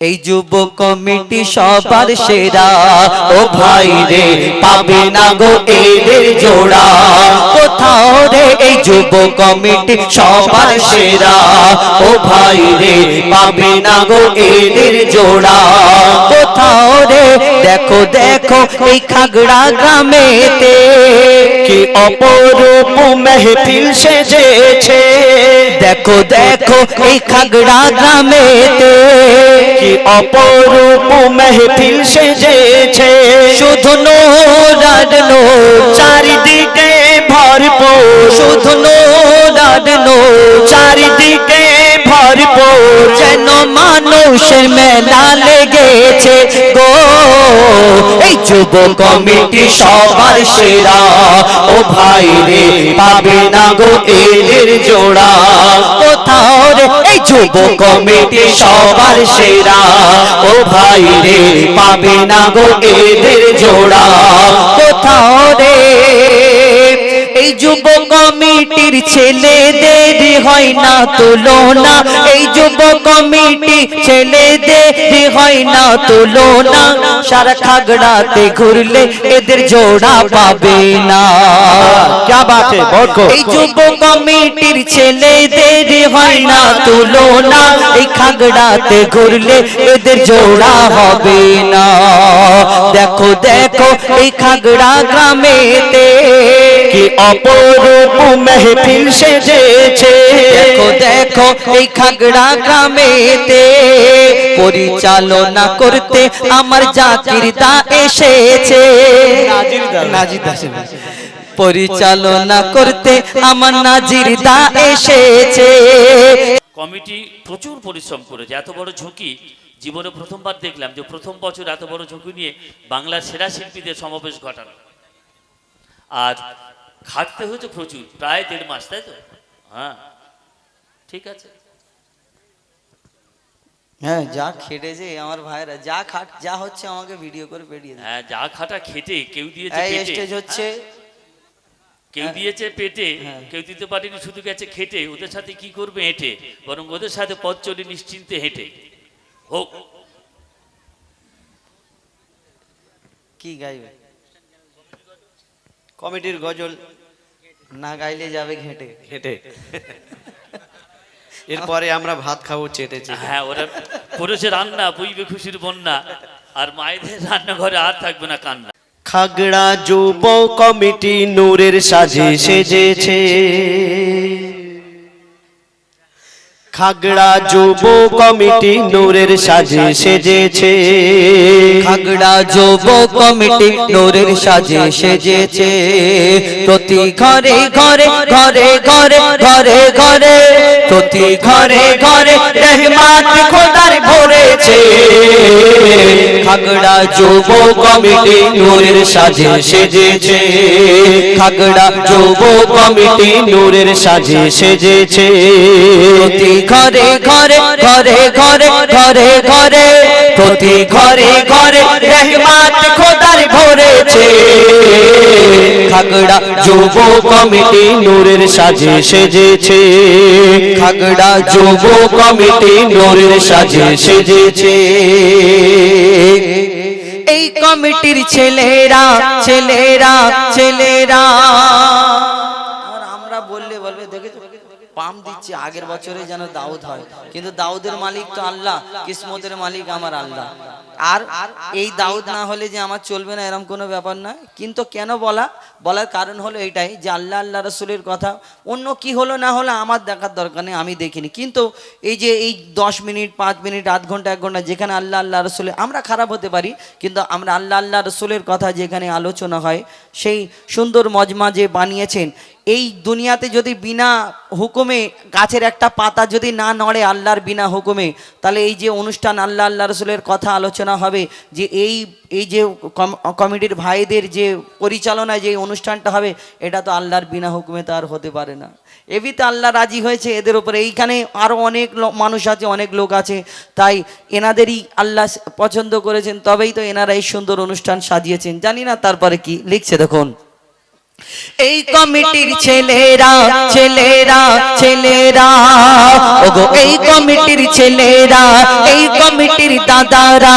এই যুব কমিটি সবার সেরা। ও ভাই রে পাবে না গো এদের জোড়া। কোথাও রে এই যুব কমিটি সবার সেরা। ও ভাই রে পাবে না গো এদের জোড়া। কোথাও রে? দেখো দেখো, এই খাগড়া গ্রামেতে কি অপরূপ মেহফিল সেজেছে। দেখো দেখো, এই খাগড়া গ্রামেতে কি অপরূপ মেহফিল সেজেছে। শুধু নোরার নো চারিদিকে ভরপুর। শুধু নোরার নো চারিদিকে ভরপুর। যেন মানুষের মেলা লেগেছে গো। এই যুব কমিটি সবার সেরা। ও ভাই রে, পাবে না গো এদের জোড়া। কোথাও রে, এই যুব কমিটি সবার সেরা। ও ভাই রে, পাবে না গো এদের জোড়া। কোথাও রে এই যুব কমিটির ছেলেদের হয় না তুলনা এই যুব কমিটি ছেলেদের হয় না তুলনা সারা খাগড়াতে ঘুরলে এদের জোড়া পাবে না क्या बात है बहुत को এই যুব কমিটির ছেলেদের হয় না তুলনা এই খাগড়াতে ঘুরলে এদের জোড়া হবে না দেখো দেখো এই খাগড়া গ্রামেতে কি অপরূপ মেহফিল সেজেছে? দেখো দেখো এই খাগড়া গ্রামেতে পরিচালনা করতে আমার জাতির দা এসেছে। নাজির দাসের পরিচালনা করতে আমার নাজির দা এসেছে। কমিটি প্রচুর পরিশ্রম করেছে এত বড় ঝুঁকি জীবনে প্রথমবার দেখলাম যে প্রথম বছর এত বড় ঝুঁকি নিয়ে বাংলার সেরা শিল্পীদের সমাবেশ ঘটানো। আর খাটতে হয়েছে প্রচুর প্রায় দেড় মাস তাই তো? হ্যাঁ ঠিক আছে। হ্যাঁ যা খেটেছে আমার ভাইরা যা খাট যা হচ্ছে আমাকে ভিডিও করে পেরিয়ে দেয় হ্যাঁ যা খাটা খেটে কেউ দিয়েছে পেটে। স্টেজ হচ্ছে কেউ দিয়েছে পেটে হ্যাঁ। কেউ দিতে পারেনি শুধু গেছে খেটে ওদের সাথে কি করবে হেঁটে? বরং ওদের সাথে পথ চলে নিশ্চিন্তে হেঁটে। হোক। কি গাইবে? কমিটির গজল না গাইলে যাবে ঘেটে। ঘেটে। এরপরে আমরা ভাত খাব চেটে চেটে। হ্যাঁ ওরা পুরুষের রান্না বুঝবে খুশির বন্যা আর মায়েদের রান্নাঘরে আর থাকবে না কান্না। খাগড়া যুব কমিটি নূরের সাজে সেজেছে। খাগড়া যুব কমিটি নূরের সাজে সেজেছে। খাগড়া যুব কমিটি নোরের সাজে সেজেছে। প্রতি ঘরে ঘরে ঘরে ঘরে ঘরে ঘরে প্রতি ঘরে ঘরে রহমাত খোদার ভরেছে। খাগড়া যুব কমিটি নূরের সাজে সেজেছে। খাগড়া যুব কমিটি নূরের সাজে সেজেছে। প্রতি ঘরে ঘরে ঘরে ঘরে ঘরে ঘরে। প্রতি ঘরে ঘরে রহমাত খোদার ভরেছে। খাগড়া যুব কমিটি নূরের সাজে সেজেছে। খাগড়া যুব কমিটি নূরের সাজে সেজেছে। এই কমিটির ছেলেরা ছেলেরা ছেলেরা। পাম দিচ্ছে আগের বছরে যেন দাউদ হয়। কিন্তু দাউদের মালিক তো আল্লাহ কিসমতের মালিক আমার আল্লাহ। আর এই দাউদ না হলে যে আমার চলবে না এরকম কোনো ব্যাপার নয় কিন্তু কেন বলা? বলার কারণ হলো এইটাই যে আল্লাহ আল্লাহ রসুলের কথা। অন্য কি হলো না হলো আমার দেখার দরকার নেই, আমি দেখিনি। কিন্তু এই যে এই দশ মিনিট, পাঁচ মিনিট, আধ ঘণ্টা, এক ঘণ্টা, যেখানে আল্লাহ আল্লাহ রসুলের, আমরা খারাপ হতে পারি, কিন্তু আমরা আল্লাহ আল্লাহ রসুলের কথা যেখানে আলোচনা হয়, সেই সুন্দর মজমা যে বানিয়েছেন, এই দুনিয়াতে যদি বিনা হুকুমে, গাছের একটা পাতা যদি না নড়ে আল্লাহর বিনা হুকুমে, তাহলে এই যে অনুষ্ঠান আল্লাহ আল্লাহ রসুলের কথা আলোচনা হবে যে এই এই যে কমিটির ভাইদের যে পরিচালনায় যে অনুষ্ঠানটা হবে, এটা তো আল্লাহর বিনা হুকুমে তো আর হতে পারে না। এবিতে আল্লাহ রাজি হয়েছে এদের উপরে। এইখানে আরও অনেক মানুষ আছে, অনেক লোক আছে। তাই এনাদেরই আল্লাহ পছন্দ করেছেন, তবেই তো এনারা এই সুন্দর অনুষ্ঠান সাজিয়েছেন। জানি না তারপরে কি, লিখছে দেখুন। এই কমিটির ছেলেরা ছেলেরা ছেলেরা। ওগো এই কমিটির ছেলেরা এই কমিটির দাদারা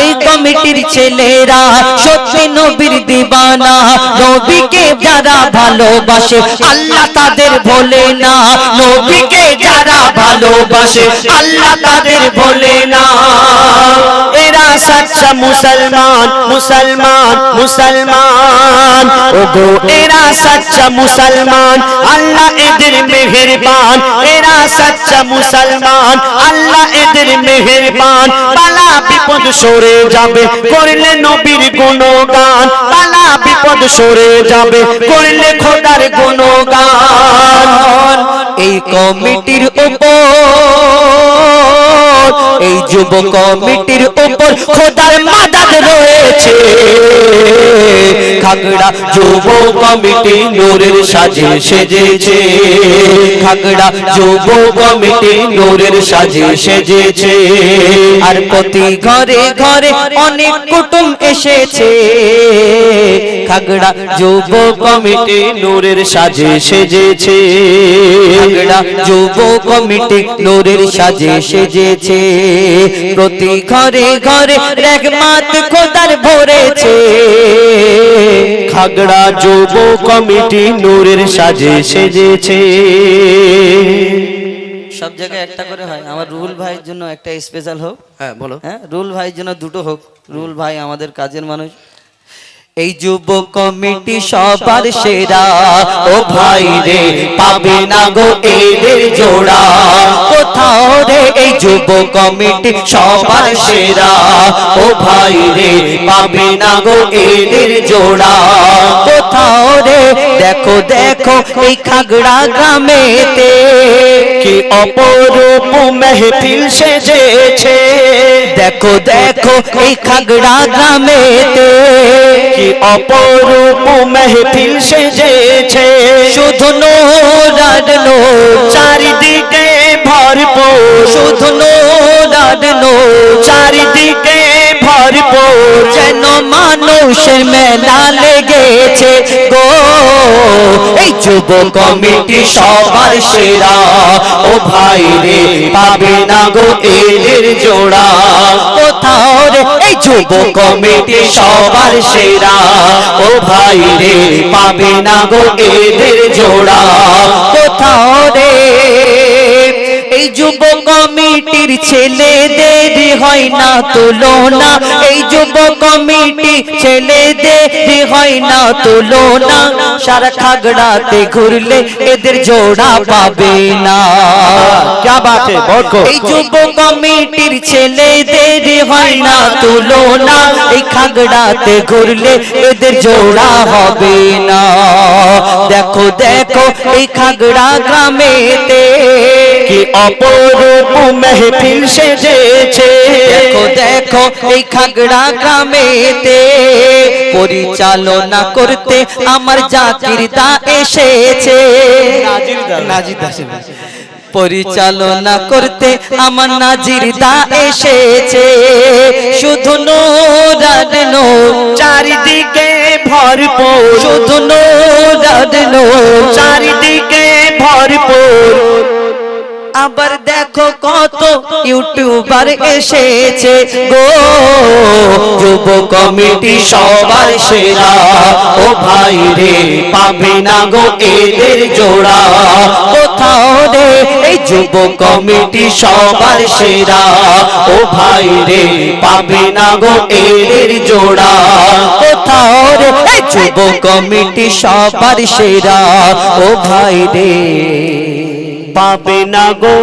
এই কমিটির ছেলেরা সত্যি নবীর দিবানা। নবীকে যারা ভালোবাসে আল্লাহ তাদের ভোলে না। নবীকে যারা ভালোবাসে আল্লাহ তাদের ভোলে না। এরা সচ্চা মুসলমান মুসলমান মুসলমান। ওগো এরা সচ্চা মুসলমান, আল্লাহ এদের মেহেরবান। এরা সচ্চা মুসলমান, আল্লাহ এদের মেহেরবান। পালা বিপদ সরে যাবে, করলে নবীর গুণগান। পালা বিপদ সরে যাবে, করলে খোদার গুণগান। এই কমিটির উপর এই যুব কমিটির উপর খোদার মাদাদ রয়েছে। খাগড়া যুব কমিটি নূরের সাজে সেজেছে। খাগড়া যুব কমিটি নূরের সাজে সেজেছে। আর প্রতি ঘরে ঘরে অনেক কুটুম এসেছে। খাগড়া যুব কমিটি নূরের সাজে সেজেছে। ঝগড়া যুব কমিটি নোরের সাজে সেজেছে। প্রতি ঘরে ঘরে রেগমাত খোদার ভরেছে। খাগড়া যুব কমিটি নূরের সাজে সেজেছে। সব জায়গায় একটা করে হয়। আমার রুল ভাইয়ের জন্য একটা স্পেশাল হোক। হ্যাঁ বলো। হ্যাঁ রুল ভাইয়ের জন্য দুটো হোক। রুল ভাই আমাদের কাজের মানুষ। এই যুব কমিটি সবার সেরা। ও ভাই রে পাবে না গো এদের জোড়া। এই যুব কমিটি সবার সেরা। ও ভাই রে, পাবে না গো এদের জোড়া কোথাও রে, দেখো দেখো, এই খাগড়া গ্রামেতে কি অপরূপ মেহফিল সেজেছে। দেখো দেখো, এই খাগড়া গ্রামেতে কি অপরূপ মেহফিল সেজেছে। শুধু নোরাড নো চারিদিকে ভরপুর শুধু নো চারিদিকে ভরপুর যেন মানুষের মেলা লেগেছে গো। এই যুব কমিটি সবার সেরা, ও ভাই রে, পাবে না গো এদের জোড়া। কোথাও রে, এই যুব কমিটি সবার সেরা, ও ভাই রে, পাবে না গো এদের জোড়া। কোথাও রে এই যুব কমিটির ছেলেদের হয় না তুলনা এই যুব কমিটি ছেলেদের হয় না তুলনা সারা খাগড়াতে ঘুরলে এদের জোড়া পাবে না क्या बात है बहुत को এই যুব কমিটির ছেলেদের হয় না তুলনা এই খাগড়াতে ঘুরলে এদের জোড়া হবে না দেখো দেখো এই খাগড়া গ্রামেতে কি অপরূপ মেহফিল সেজেছে? দেখো দেখো এই খাগড়া গ্রামেতে পরিচালনা করতে আমার জাতির দা এসেছে। নাজির দা পরিচালনা করতে আমার নাজির দা এসেছে। শুধু নোরাড নো চারিদিকে ভরপুর। শুধু নোরাড নো চারিদিকে ভরপুর। আবার দেখো কত ইউটিউবার এসেছে গো। যুব কমিটি সবার সেরা। ও ভাই রে, পাবে না গো এদের জোড়া। কোথাও রে, এই যুব কমিটি সবার সেরা। ও ভাই রে, পাবে না গো এদের জোড়া। কোথাও রে, এই যুব কমিটি সবার সেরা। ও ভাই রে। পাবে না গো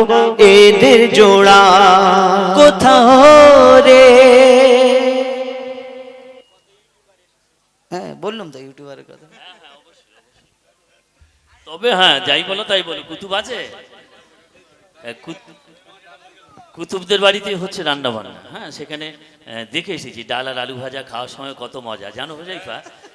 এদের জোড়া। কোথাও রে? হ্যাঁ বললাম তো ইউটিউবারের কথা। তবে হ্যাঁ যাই বলো তাই বলো। কুতুব আছে? হ্যাঁ, কুতুবদের বাড়িতে হচ্ছে রান্না বান্না হ্যাঁ সেখানে দেখে এসেছি। ডাল আর আলু ভাজা খাওয়ার সময় কত মজা। জানো হুজাইফা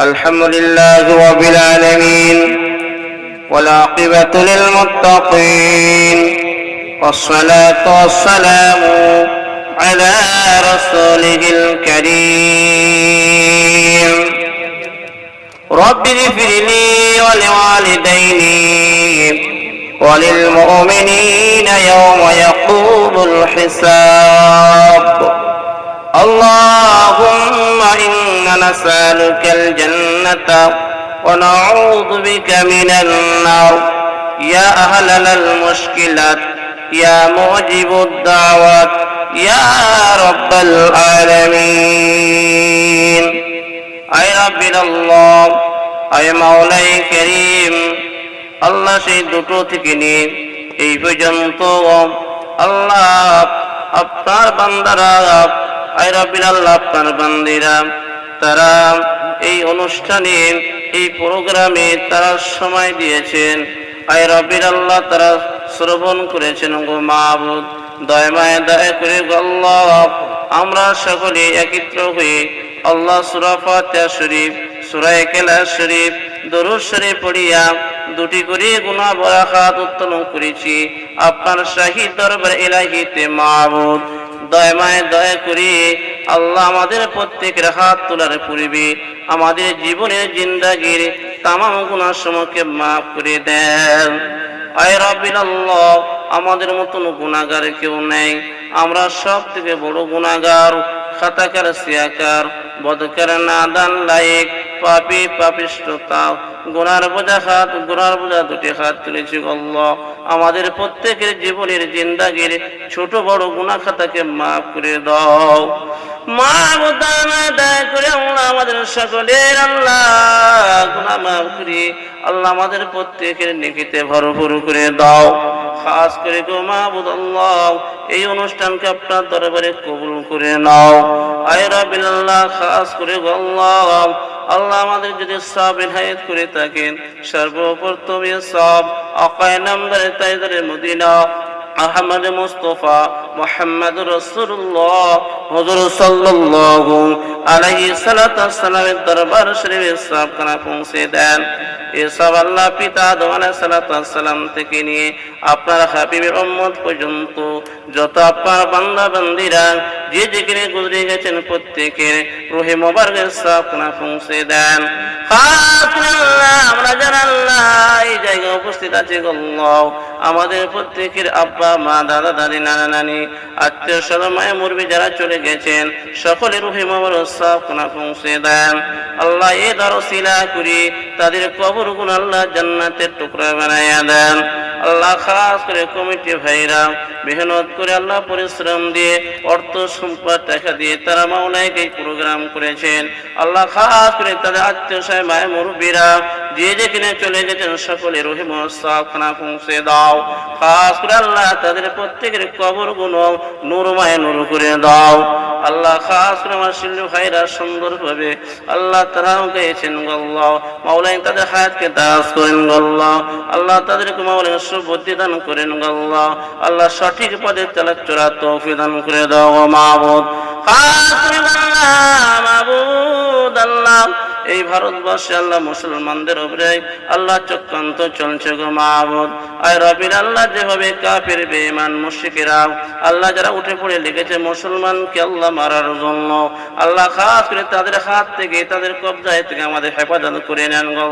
الحمد لله رب العالمين والعاقبة للمتقين والصلاة والسلام على رسوله الكريم. رب اغفر لي ولوالديني وللمؤمنين يوم يقوم الحساب. اللهم إنا نسألك الجنة ونعوذ بك من النار يا أهل المشكلات يا موجب الدعوات يا رب العالمين أي رب الله أي مولاي كريم আল্লাহ সেই দুটো থেকে নিয়ে এই পর্যন্ত আল্লাহ আপনার বান্দারা রবিল আল্লাহ আপনার বান্দিরা, তারা এই অনুষ্ঠানে, এই প্রোগ্রামে তারা সময় দিয়েছেন। আই রবিল আল্লাহ, তারা শ্রবণ করেছেন গো মাহবুদ দয়মায় দয়া করে গো আমরা সকলে একত্র হয়ে আল্লাহ সুরা শরীফ, সুরা একেলা শরীফ, দরুদ শরীফ পড়িয়া দুটি করে গুণা বরাখাত উত্তোলন করেছি। আপনার শাহী দরবার এলাহিতে মাহবুদ দয়মায় দয়া করি, আল্লাহ আমাদের প্রত্যেকের হাত তোলার পূর্বে আমাদের জীবনের জিন্দাগির তামাম গুণার সময়কে মাফ করে দেন। আয় রবিল আমাদের মতন গুণাগার কেউ নেই। আমরা সব থেকে বড় গুণাগার খাতাকার, সিয়াকার বদকার নাদান লাইক পাপি পাপিষ্টতা গুনার বোঝা হাত গুনার বোঝা দুটি হাত তুলেছি আল্লাহ। আমাদের প্রত্যেকের জীবনের জিন্দাগির ছোট বড় গুণা খাতাকে মাফ করে দাও। সকলের আল্লাহ আল্লাহ আমাদের প্রত্যেকের করে দাও। এই অনুষ্ঠানকে আপনার দরবারে কবুল করে নাও। আয়রা খাস করে আল্লাহ। আমাদের যদি সব ইনায়ত করে থাকেন, সর্বপ্রথম সব আকায় নাম্বারে তাইদারে মদিনা আহমদ মুস্তফা মোহাম্মদ রসুল্লাহ হজর সাল্লাল্লাহু আলাইহি সালাতু সালামের দরবার শরীফে সব খানা পৌঁছে দেন। এসব আল্লাহ পিতা আদম আলাইহিস সালাতু সালাম থেকে নিয়ে আপনার হাবিবের উম্মত পর্যন্ত যত আপনার বান্দা বান্দিরা যে যেখানে গুজরে গেছেন প্রত্যেকের রুহে মোবারকের সব খানা পৌঁছে দেন। আমরা এই জায়গায় উপস্থিত আছি আল্লাহ। আমাদের প্রত্যেকের আব্বা, মা, দাদা, দাদি, নানা, নানি, আত্মীয় মায়ের মুরবি যারা চলে গেছেন, সকলের রুহে খানা পৌঁছে দেন। আল্লাহ এ দ্বারা শিলা করি, তাদের কবর গুণ আল্লাহ জান্নাতের টুকরা বানাইয়া দেন। আল্লাহ খাস করে কমিটি ভাইরা, মেহনত করে আল্লাহ পরিশ্রম দিয়ে অর্থ সম্পদ টাকা দিয়ে তারা মাওলাইকে এই প্রোগ্রাম করেছেন। আল্লাহ খাস করে তাদের আত্মীয় সাহেব মায়ের মুরব্বীরা, যে যেখানে চলে গেছেন সকলে পৌঁছে দাও খাস করে আল্লাহ তাদের প্রত্যেকের কবর গুণ নূরমায় নূর করে দাও। আল্লাহ খাস করে আমার শিল্লু আল্লাহ তারাও গেছেন গল্লাহ। মাওলাই তাদের হায়াতকে দাস করেন গল্লাহ। আল্লাহ তাদেরকে মাওলাই সুবুদ্ধি দান করেন গল্লাহ। আল্লাহ সঠিক পদে তালা চোরা তৌফি দান করে দাও মাহবুদ খাস করে মাহবুদ আল্লাহ। এই ভারতবর্ষে আল্লাহ মুসলমানদের উপরে আল্লাহ চক্রান্ত চলছে গো মাহবুদ। আয় রবির আল্লাহ যেভাবে কাফের, বেঈমান মুশরিকেরা আল্লাহ যারা উঠে পড়ে লেগেছে মুসলমানকে আল্লাহ মারার জন্য, আল্লাহ খাস করে তাদের হাত থেকে, তাদের কবজায় থেকে আমাদের হেফাজত করে নেন গো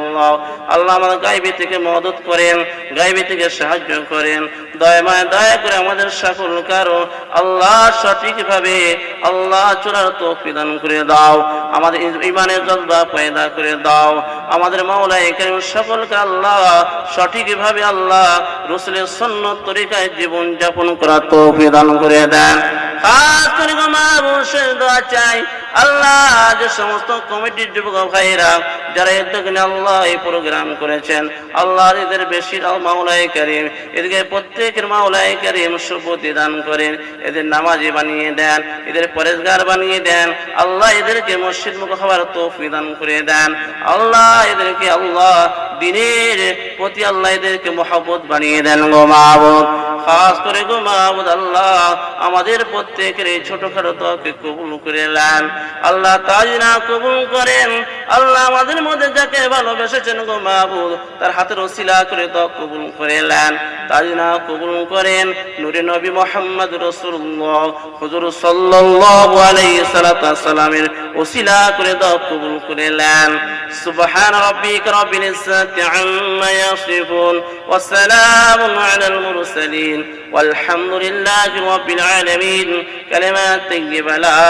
আল্লাহ। আমাদের গাইবি থেকে মদত করেন, গাইবি থেকে সাহায্য করেন। দয়াময় দয়া করে আমাদের সকল কারও আল্লাহ সঠিকভাবে আল্লাহ চূড়ার তৌফিক দান করে দাও। আমাদের ইমানের জজবা পয়দা করে দাও। আমাদের মাওলা এখানে সকলকে আল্লাহ সঠিকভাবে আল্লাহ রসুলের সন্ন্যত তরিকায় জীবন যাপন করা তো দান করে দেন। চাই। আল্লাহ যে সমস্ত কমিটির যুবক ভাইরা যারা এদিকে আল্লাহ এই প্রোগ্রাম করেছেন, আল্লাহ এদের বেশি মাওলাই করিম এদিকে প্রত্যেকের মাওলাই করিম সুপতি দান করেন, এদের নামাজি বানিয়ে দেন, এদের পরেশগার বানিয়ে দেন, আল্লাহ এদেরকে মসজিদ মুখ হওয়ার তোফ দান করে দেন, আল্লাহ এদেরকে আল্লাহ দিনের প্রতি আল্লাহ এদেরকে মহব্বত বানিয়ে দেন গো মাহবুদ খাস করে গো মাহবুদ আল্লাহ আমাদের প্রত্যেকের এই ছোটখাটো দোয়াকে কবুল করে নেন। আল্লাহ তাজ না কবুল করেন, আল্লাহ আমাদের মধ্যে যাকে ভালোবেসেছেন গো মাহবুদ তার হাতের ওসিলা করে দোয়া কবুল করে নেন। তাজ না কবুল করেন, নূরে নবী মোহাম্মদ রসুল্লাহ, হুজুর সাল্লাল্লাহু আলাইহি সাল্লাতু ওসিলা করে দোয়া কবুল করে নেন। সুবহান রাব্বিকা রাব্বিল ইজ্জাতি আম্মা ইয়াসিফুন ওয়া সালামুন আলাল মুরসালিন والحمد لله رب العالمين كلمات طيبة لا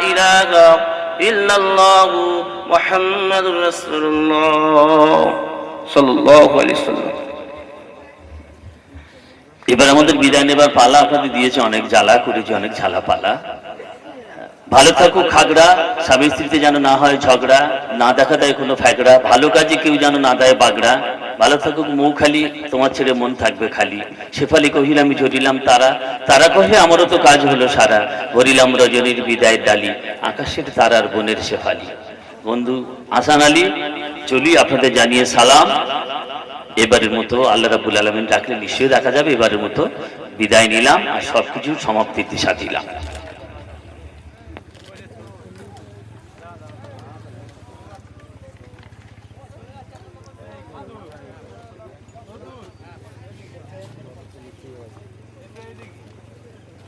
إله إلا الله محمد رسول الله صلى الله عليه وسلم এবার আমাদের বিদায় নেবার পালা আপনাদের দিয়েছে অনেক জ্বালা করেছে অনেক ঝালা পালা ভালো থাকুক খাগড়া, স্বামী স্ত্রীতে যেন না হয় ঝগড়া, না দেখা দেয় কোনো ফ্যাগড়া, ভালো কাজে কেউ যেন না দেয় বাগড়া। ভালো থাকুক মৌ খালি, তোমার ছেড়ে মন থাকবে খালি। শেফালি কহিল, আমি ঝরিলাম তারা। তারা কহে, আমারও তো কাজ হলো সারা। ভরিলাম রজনীর বিদায়ের ডালি, আকাশের তারার বনের শেফালি বন্ধু, আসান আলী, চলি আপনাদের জানিয়ে সালাম। এবারের মতো আল্লাহ রাবুল আলমিন ডাকলে নিশ্চয়ই দেখা যাবে, এবারের মতো বিদায় নিলাম আর সবকিছু সমাপ্তির দিশা দিলাম।